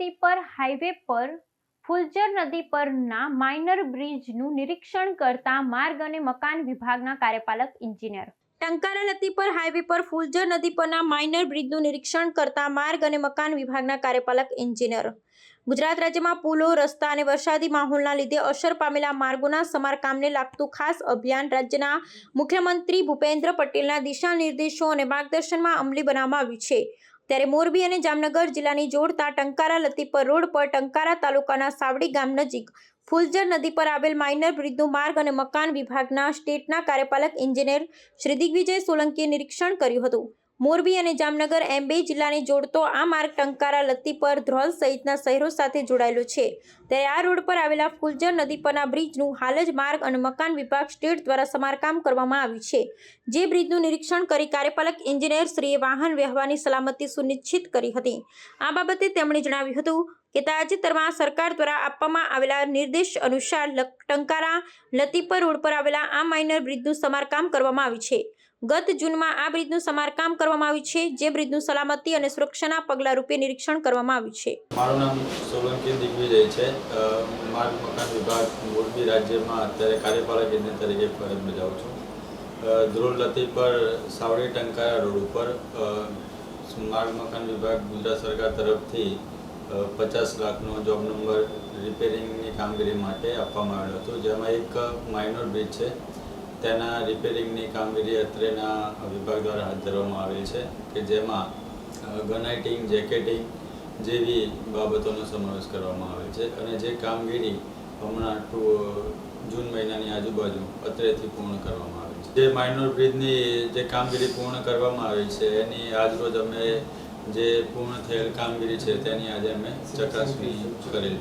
લતીપર highway પર, ફુલજર નદી પરના માઇનર બ્રિજનું નિરીક્ષણ કરતા માર્ગ અને મકાન વિભાગના કાર્યપાલક ઇન્જિનિયર ટંકારા લતીપર હાઈવે પર, ફુલજર નદી પરના માઇનર બ્રિજનું નિરીક્ષણ કરતા માર્ગ અને મકાન વિભાગના કાર્યપાલક ઇન્જિનિયર ગુજરાત રાજ્યમાં પુલો, રસ્તા અને વરસાદી માહોલના લીધે અસર પામેલા માર્ગોના સમારકામને લાગતું ખાસ અભિયાન રાજ્યના મુખ્યમંત્રી ભૂપેન્દ્ર પટેલના દિશા નિર્દેશો અને માર્ગદર્શનમાં અમલી બનાવવામાં આવ્યું છે. ત્યારે મોરબી અને જામનગર જિલ્લાની જોડતા ટંકારા લતીપર રોડ પર ટંકારા તાલુકાના સાવડી ગામ નજીક ફુલજર નદી પર આવેલ માઇનર બ્રિજનું માર્ગ અને મકાન વિભાગના સ્ટેટના કાર્યપાલક એન્જિનિયર શ્રી દિગ્વિજય સોલંકીએ નિરીક્ષણ કર્યું હતું. મોરબી અને જામનગર એમ બે જિલ્લાને જોડતો આ માર્ગ ટંકારા લત્તીપર ધ્રોલ સહિતના શહેરો સાથે જોડાયેલો છે. ત્યારે આ રોડ પર આવેલા ફુલજર નદી પરના બ્રિજનું હાલ જ માર્ગ અને મકાન વિભાગ સ્ટેટ દ્વારા સમારકામ કરવામાં આવ્યું છે. જે બ્રિજનું નિરીક્ષણ કરી કાર્યપાલક એન્જિનિયર શ્રીએ વાહન વ્યવહારની સલામતી સુનિશ્ચિત કરી હતી. આ બાબતે તેમણે જણાવ્યું હતું કે તાજેતરમાં સરકાર દ્વારા આપવામાં આવેલા નિર્દેશ અનુસાર ટંકારા લતીપર રોડ પર આવેલા આ માઇનર બ્રિજનું સમારકામ કરવામાં આવ્યું છે. ગત જૂનમાં આ બ્રિજનું સમારકામ કરવામાં આવ્યું છે જે બ્રિજનું સલામતી અને સુરક્ષાના પગલા રૂપે નિરીક્ષણ કરવામાં આવ્યું છે. મારું નામ સોલંકી દિગ્વિજય છે. માર્ગ મકાન વિભાગ મોરબી રાજ્યમાં અત્યારે કાર્યપાલક એજન્ટ તરીકે ફરજ બજાવું છું. અ, લતી પર સાવડી ટંકારા રોડ ઉપર માર્ગ મકાન વિભાગ ગુજરાત સરકાર તરફથી પચાસ લાખનો જોબ નંબર રિપેરિંગની કામગીરી માટે આપવામાં આવ્યો હતો જેમાં એક માઇનોર બ્રિજ છે. તેના રિપેરિંગની કામગીરી અત્રેના વિભાગ દ્વારા હાથ ધરવામાં આવેલ છે કે જેમાં ગનાઇટિંગ, જેકેટિંગ જેવી બાબતોનો સમાવેશ કરવામાં આવે છે અને જે કામગીરી હમણાં ટુ જૂન મહિનાની આજુબાજુ અત્રેથી પૂર્ણ કરવામાં આવે છે. જે માઇનોર બ્રિજની જે કામગીરી પૂર્ણ કરવામાં આવી છે, એની આજરોજ અમે જે પૂર્ણ થયેલ કામગીરી છે તેની આજે અમે ચકાસણી કરેલ છે.